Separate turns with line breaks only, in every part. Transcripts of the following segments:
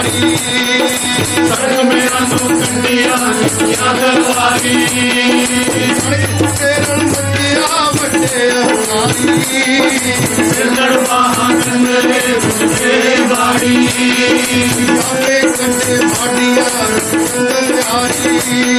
कधारी
सड़क में अनु कंडिया या दरबारी
तेरन बच्चिया बड़े हमारी
सिरदड़ बाहा कंदरे मुझे बाड़ी
आगे कंडे माडिया कंदर
बनाया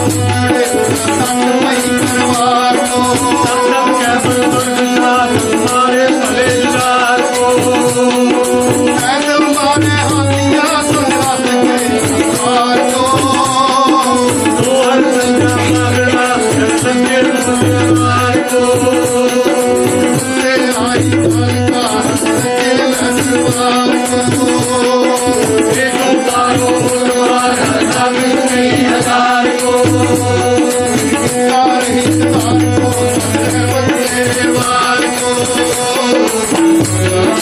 सब कैबन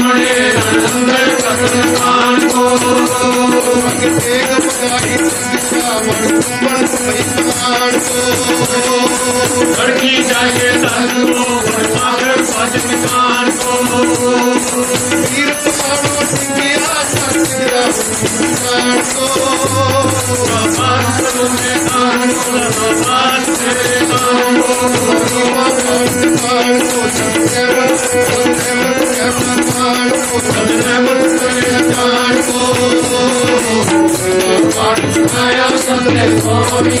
सामने अंदर पाकिस्तान को
एक बगाई मन कुंभन परिमाण को
लड़की जाए दर्द को पाकर को
वीर पहाड़ों सिंगिया सतरा कुंभन को
बात में कान को बात में California.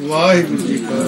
ਵਾਹਿਗੁਰੂ